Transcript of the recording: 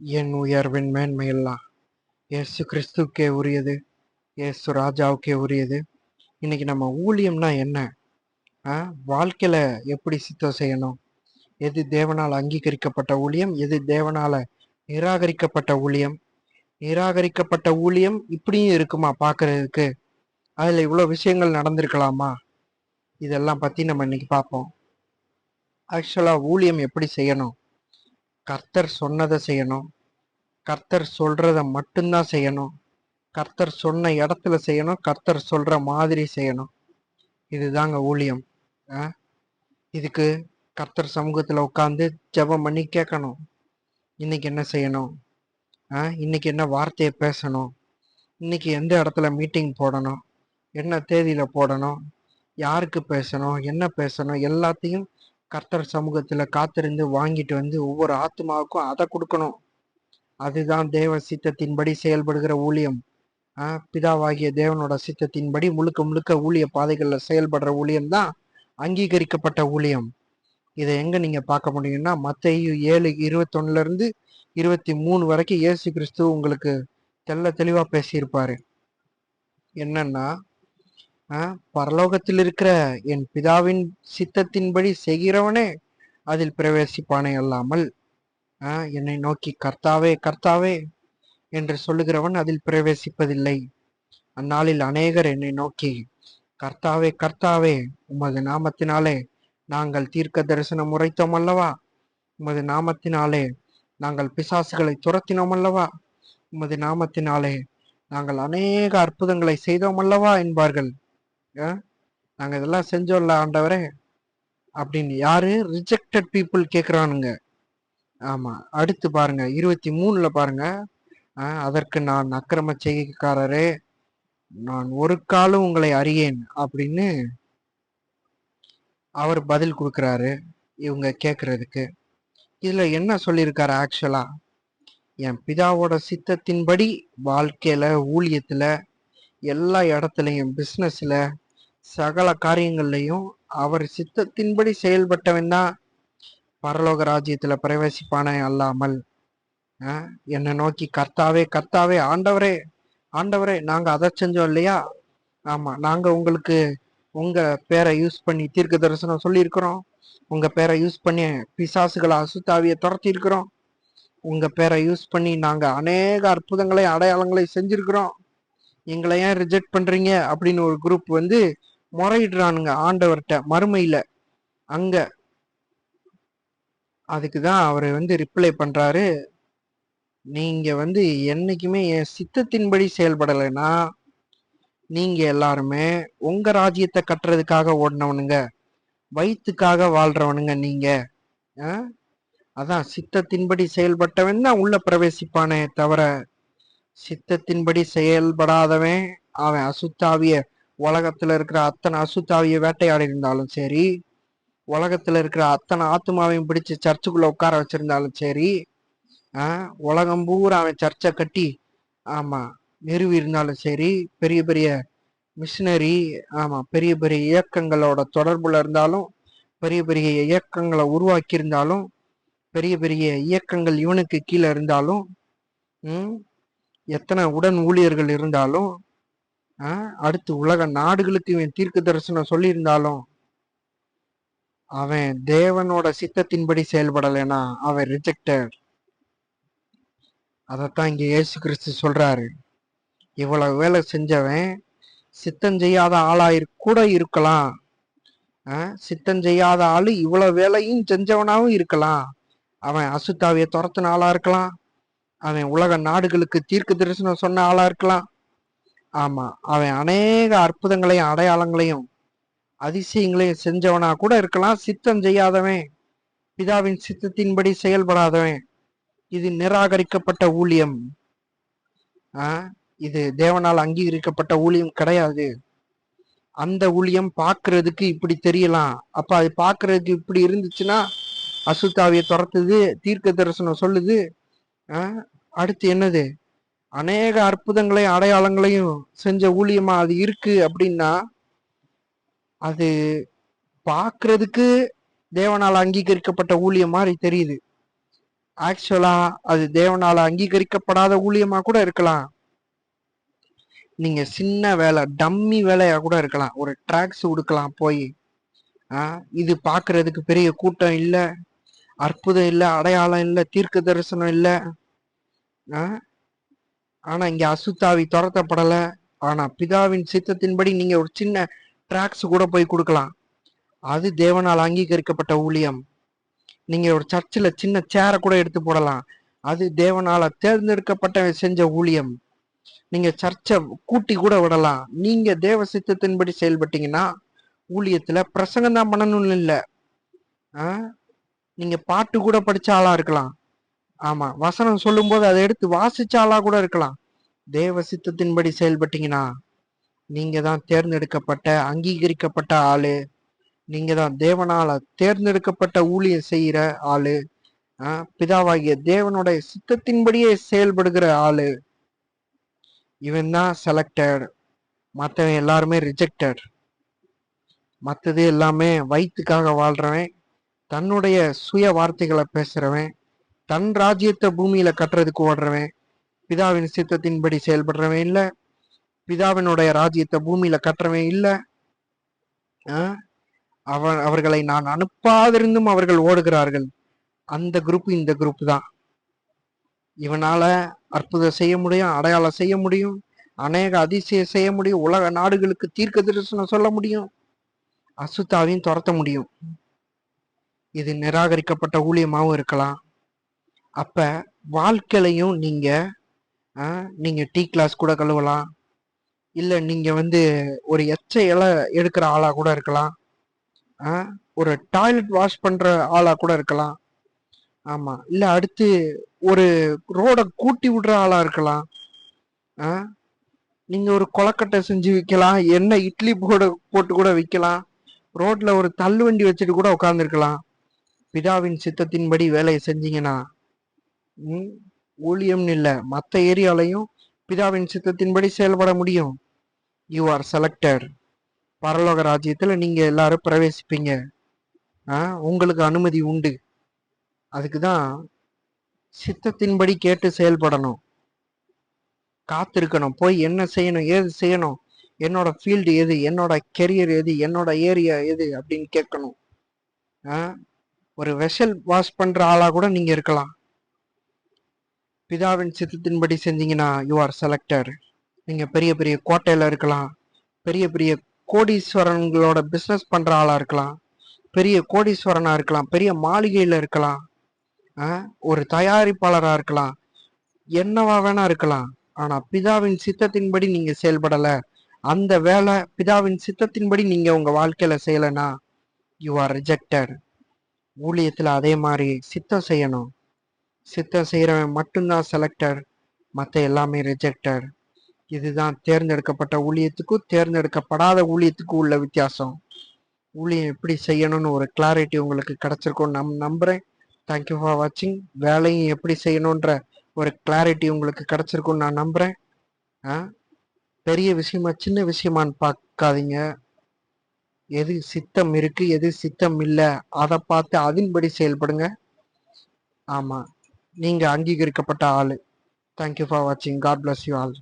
என் உயர்வின் மேன்மையெல்லாம் இயேசு கிறிஸ்துக்கே உரியது இயேசு ராஜாவுக்கே உரியது. இன்னைக்கு நம்ம ஊழியம்னா என்ன? ஆ, வாழ்க்கையில் எப்படி சித்தம் செய்யணும்? எது தேவனால் அங்கீகரிக்கப்பட்ட ஊழியம்? எது தேவனால் நிராகரிக்கப்பட்ட ஊழியம்? நிராகரிக்கப்பட்ட ஊழியம் இப்படியும் இருக்குமா பார்க்கறதுக்கு? அதில் இவ்வளோ விஷயங்கள் நடந்திருக்கலாமா? இதெல்லாம் பற்றி நம்ம இன்னைக்கு பார்ப்போம். ஆக்சுவலாக ஊழியம் எப்படி செய்யணும்? கர்த்தர் சொன்னதை செய்யணும். கர்த்தர் சொல்றத மட்டும்தான் செய்யணும். கர்த்தர் சொன்ன இடத்துல செய்யணும். கர்த்தர் சொல்ற மாதிரி செய்யணும். இதுதாங்க ஊழியம். ஆ? இதுக்கு கர்த்தர் சமூகத்தில் உட்காந்து ஜெபம் பண்ணி கேட்கணும். இன்னைக்கு என்ன செய்யணும்? ஆ? இன்னைக்கு என்ன வார்த்தையை பேசணும்? இன்னைக்கு எந்த இடத்துல மீட்டிங் போடணும்? என்ன தேதியில் போடணும்? யாருக்கு பேசணும்? என்ன பேசணும்? எல்லாத்தையும் கர்த்தர் சமூகத்தில் காத்திருந்து வாங்கிட்டு வந்து ஒவ்வொரு ஆத்மாவுக்கும் அதை கொடுக்கணும். அதுதான் தேவ சித்தத்தின்படி செயல்படுகிற ஊழியம். பிதாவாகிய தேவனோட சித்தத்தின்படி முழுக்க முழுக்க ஊழிய பாதைகளில் செயல்படுற ஊழியம் தான் அங்கீகரிக்கப்பட்ட ஊழியம். இதை எங்க நீங்க பார்க்க முடியும்னா மத்தேயு ஏழு இருபத்தொன்னுல இருந்து இருபத்தி மூணு வரைக்கும் இயேசு கிறிஸ்து உங்களுக்கு தெள்ள தெளிவா பேசியிருப்பாரு. என்னன்னா பரலோகத்தில் இருக்கிற என் பிதாவின் சித்தத்தின்படி செய்கிறவனே அதில் பிரவேசிப்பானே அல்லாமல் என்னை நோக்கி கர்த்தாவே கர்த்தாவே என்று சொல்லுகிறவன் அதில் பிரவேசிப்பதில்லை. அந்நாளில் அநேகர் என்னை நோக்கி கர்த்தாவே கர்த்தாவே உமது நாமத்தினாலே நாங்கள் தீர்க்க தரிசனம் உரைத்தோம் அல்லவா? உமது நாமத்தினாலே நாங்கள் பிசாசுகளை துரத்தினோம் அல்லவா? உமது நாமத்தினாலே நாங்கள் அநேக அற்புதங்களை செய்தோம் அல்லவா? என்பார்கள். நாங்கள் இதெல்லாம் செஞ்சோம்ல ஆண்டவரே. அப்படின்னு யாரு? ரிஜெக்டட் பீப்புள் கேட்குறானுங்க ஆமாம் அடுத்து பாருங்க இருபத்தி மூணில் பாருங்க. அதற்கு நான் அக்கிரம செய்கைக்காரரே நான் ஒரு காலம் உங்களை அறியேன் அப்படின்னு அவர் பதில் கொடுக்குறாரு இவங்க கேட்குறதுக்கு இதில் என்ன சொல்லியிருக்காரு ஆக்சுவலாக என் பிதாவோட சித்தத்தின்படி வாழ்க்கையில் ஊழியத்தில் எல்லா இடத்துலையும் பிஸ்னஸில் சகல காரியங்கள்லையும் அவர் சித்தத்தின்படி செயல்பட்டவன் தான் பரலோக ராஜ்யத்தில் பிரவேசிப்பானே அல்லாமல். என்னை நோக்கி கர்த்தாவே கர்த்தாவே ஆண்டவரே ஆண்டவரே நாங்கள் அதை செஞ்சோம் இல்லையா? ஆமாம் நாங்கள் உங்களுக்கு உங்கள் பேரை யூஸ் பண்ணி தீர்க்க தரிசனம் சொல்லியிருக்கிறோம். உங்கள் பேரை யூஸ் பண்ணி பிசாசுகளை அசுத்தாவியை துரத்தியிருக்கிறோம். உங்கள் பேரை யூஸ் பண்ணி நாங்கள் அநேக அற்புதங்களை அடையாளங்களை செஞ்சுருக்கிறோம். எங்களை ஏன் ரிஜெக்ட் பண்ணுறீங்க அப்படின்னு ஒரு குரூப் வந்து முறையிடுறானுங்க ஆண்டவர்கிட்ட மறுமையில. அங்க. அதுக்கு தான் அவர் வந்து ரிப்ளை பண்றாரு. நீங்க வந்து என்னைக்குமே என் சித்தத்தின்படி செயல்படலைன்னா நீங்க எல்லாருமே உங்க ராஜ்யத்தை கட்டுறதுக்காக ஓடினவனுங்க. வயிற்றுக்காக வாழ்றவனுங்க நீங்க. ஆ? அதான் சித்தத்தின்படி செயல்பட்டவன் தான் உள்ள பிரவேசிப்பானே தவிர சித்தத்தின்படி செயல்படாதவன் அவன் அசுத்தாவிய உலகத்துல இருக்கிற அத்தனை அசுத்தாவிய வேட்டையாடி இருந்தாலும் சரி உலகத்துல இருக்கிற அத்தனை ஆத்மாவையும் பிடிச்சு சர்ச்சுக்குள்ள உட்கார வச்சிருந்தாலும் சரி உலகம் பூரா அவன் சர்ச்சை கட்டி ஆமா நிறுவி இருந்தாலும் சரி பெரிய பெரிய மிஷினரி ஆமா பெரிய பெரிய இயக்கங்களோட தொடர்புல இருந்தாலும் பெரிய பெரிய இயக்கங்களை உருவாக்கி இருந்தாலும் பெரிய பெரிய இயக்கங்கள் இவனுக்கு கீழே இருந்தாலும் ம், எத்தனை உடன் ஊழியர்கள் இருந்தாலும் அடுத்து உலக நாடுகளுக்கு இவன் தீர்க்க தரிசனம் சொல்லியிருந்தாலும் அவன் தேவனோட சித்தத்தின்படி செயல்படலைன்னா அவன் ரிஜெக்டட் அதைத்தான் இங்க இயேசு கிறிஸ்து சொல்றாரு. இவ்வளவு வேலை செஞ்சவன் சித்தம் செய்யாத ஆளாயிரு கூட இருக்கலாம். சித்தம் செய்யாத ஆளு இவ்வளவு வேலையும் செஞ்சவனாவும் இருக்கலாம். அவன் அசுத்தாவிய துரத்தின ஆளா இருக்கலாம். அவன் உலக நாடுகளுக்கு தீர்க்க தரிசனம் சொன்ன ஆளா இருக்கலாம். ஆமா. அவன் அநேக அற்புதங்களையும் அடையாளங்களையும் அதிசயங்களையும் செஞ்சவனா கூட இருக்கலாம். சித்தம் செய்யாதவன் பிதாவின் சித்தத்தின்படி செயல்படாதவன். இது நிராகரிக்கப்பட்ட ஊழியம். ஆ? இது தேவனால் அங்கீகரிக்கப்பட்ட ஊழியம் கிடையாது. அந்த ஊழியம் பார்க்கறதுக்கு இப்படி தெரியலாம். அப்ப அது பார்க்கறதுக்கு இப்படி இருந்துச்சுன்னா அசுத்தாவிய துரத்துது தீர்க்க தரிசனம் சொல்லுது. ஆ, அடுத்து என்னது? அநேக அற்புதங்களையும் அடையாளங்களையும் செஞ்ச ஊழியமா அது இருக்கு அப்படின்னா அது பார்க்கறதுக்கு தேவனால் அங்கீகரிக்கப்பட்ட ஊழியம் மாதிரி தெரியுது. ஆக்சுவலா அது தேவனால அங்கீகரிக்கப்படாத ஊழியமா கூட இருக்கலாம். நீங்க சின்ன வேலை டம்மி வேலையா கூட இருக்கலாம். ஒரு ட்ராக்ஸ் கொடுக்கலாம் போய். இது பாக்குறதுக்கு பெரிய கூட்டம் இல்லை அற்புதம் இல்லை அடையாளம் இல்லை தீர்க்க தரிசனம் இல்லை. ஆனா இங்க அசுத்தாவி துரத்தப்படல. ஆனா பிதாவின் சித்தத்தின்படி நீங்க ஒரு சின்ன ட்ராக்ஸ் கூட போய் கொடுக்கலாம். அது தேவனால் அங்கீகரிக்கப்பட்ட ஊழியம். நீங்க ஒரு சர்ச்சில் சின்ன சேரை கூட எடுத்து போடலாம். அது தேவனால தேர்ந்தெடுக்கப்பட்ட செஞ்ச ஊழியம். நீங்க சர்ச்சை கூட்டி கூட விடலாம். நீங்க தேவ சித்தத்தின்படி செயல்பட்டீங்கன்னா ஊழியத்துல பிரசங்கம் தான் பண்ணணும்னு இல்லை. நீங்க பாட்டு கூட படிச்ச ஆளா இருக்கலாம். ஆமா வசனம் சொல்லும் போது அதை எடுத்து வாசிச்சாலா கூட இருக்கலாம். தேவ சித்தத்தின்படி செயல்பட்டீங்கன்னா நீங்க தான் தேர்ந்தெடுக்கப்பட்ட அங்கீகரிக்கப்பட்ட ஆளு. நீங்க தான் தேவனால தேர்ந்தெடுக்கப்பட்ட ஊழியம் செய்யற ஆளு. பிதாவாகிய தேவனுடைய சித்தத்தின்படியே செயல்படுகிற ஆளு. இவன் தான் செலக்டட் மற்றவன் எல்லாருமே ரிஜெக்டட் மற்றது எல்லாமே வயிற்றுக்காக வாழ்றவன் தன்னுடைய சுய வார்த்தைகளை பேசுறவன் தன் ராஜ்யத்தை பூமியில கட்டுறதுக்கு ஓடுறவன் பிதாவின் சித்தத்தின்படி செயல்படுறவன் இல்லை பிதாவினுடைய ராஜ்யத்தை பூமியில கட்டுறவன் இல்லை அவன் அவர்களை நான் அனுப்பாதிருந்தும் அவர்கள் ஓடுகிறார்கள். அந்த குரூப் இந்த குரூப் தான். இவனால அற்புதம் செய்ய முடியும் அடையாளம் செய்ய முடியும் அநேக அதிசயம் செய்ய முடியும் உலக நாடுகளுக்கு தீர்க்க தரிசனம் சொல்ல முடியும் அசுத்தாவையும் துரத்த முடியும். இது நிராகரிக்கப்பட்ட ஊழியமாகவும் இருக்கலாம். அப்போ வாழ்க்கையிலையும் நீங்கள் நீங்கள் டீ கிளாஸ் கூட கழுவலாம். இல்லை நீங்கள் வந்து ஒரு எச்ச இலை எடுக்கிற ஆளாக கூட இருக்கலாம். ஒரு டாய்லெட் வாஷ் பண்ணுற ஆளாக கூட இருக்கலாம். ஆமாம் இல்லை அடுத்து ஒரு ரோடை கூட்டி விடுற ஆளாக இருக்கலாம். நீங்கள் ஒரு கொலக்கட்டை செஞ்சு விற்கலாம் என்ன இட்லி போட போட்டு கூட விற்கலாம் ரோட்டில் ஒரு தள்ளுவண்டி வச்சுட்டு கூட உட்காந்துருக்கலாம் பிதாவின் சித்தத்தின்படி வேலையை செஞ்சீங்கன்னா ஊழியம்னு இல்லை. மற்ற ஏரியாலையும் பிதாவின் சித்தத்தின்படி செயல்பட முடியும். யூ ஆர் செலக்டர் பரலோக ராஜ்யத்தில் நீங்க எல்லாரும் பிரவேசிப்பீங்க. உங்களுக்கு அனுமதி உண்டு. அதுக்கு தான் சித்தத்தின்படி கேட்டு செயல்படணும். காத்திருக்கணும். போய் என்ன செய்யணும் ஏது செய்யணும் என்னோட ஃபீல்டு எது என்னோட கெரியர் எது என்னோட ஏரியா எது அப்படின்னு கேட்கணும். ஒரு வெஷல் வாஷ் பண்ணுற ஆளாக கூட நீங்கள் இருக்கலாம். பிதாவின் சித்தத்தின்படி செஞ்சீங்கன்னா யூ ஆர் செலக்டர் நீங்கள் பெரிய பெரிய கோட்டையில் இருக்கலாம். பெரிய பெரிய கோடீஸ்வரன்களோட பிஸ்னஸ் பண்ணுற ஆளாக இருக்கலாம். பெரிய கோடீஸ்வரனாக இருக்கலாம். பெரிய மாளிகையில் இருக்கலாம். ஒரு தயாரிப்பாளராக இருக்கலாம். என்னவா வேணா இருக்கலாம். ஆனால் பிதாவின் சித்தத்தின்படி நீங்கள் செயல்படலை. அந்த வேலை பிதாவின் சித்தத்தின்படி நீங்கள் உங்கள் வாழ்க்கையில் செய்யலைன்னா யூ ஆர் ரிஜெக்டட் ஊழியத்தில் அதே மாதிரி சித்தம் செய்யணும். சித்தம் செய்கிறவன் மட்டும்தான் செலக்டர் மற்ற எல்லாமே ரிஜெக்டர் இதுதான் தேர்ந்தெடுக்கப்பட்ட ஊழியத்துக்கும் தேர்ந்தெடுக்கப்படாத ஊழியத்துக்கும் உள்ள வித்தியாசம். ஊழியம் எப்படி செய்யணும்னு ஒரு கிளாரிட்டி உங்களுக்கு கிடச்சிருக்கும் நம் நம்புகிறேன் தேங்க்யூ ஃபார் வாட்சிங் வேலையும் எப்படி செய்யணுன்ற ஒரு கிளாரிட்டி உங்களுக்கு கிடச்சிருக்கும்னு நான் நம்புகிறேன் ஆ? பெரிய விஷயமா சின்ன விஷயமான்னு பார்க்காதீங்க. எது சித்தம் இருக்குது எது சித்தம் இல்லை அதை பார்த்து அதன்படி செயல்படுங்க. ஆமாம் நீங்க அங்கீகரிக்கப்பட்ட ஆளு. தேங்க்யூ ஃபார் வாட்சிங் காட் பிளஸ் யூ ஆல்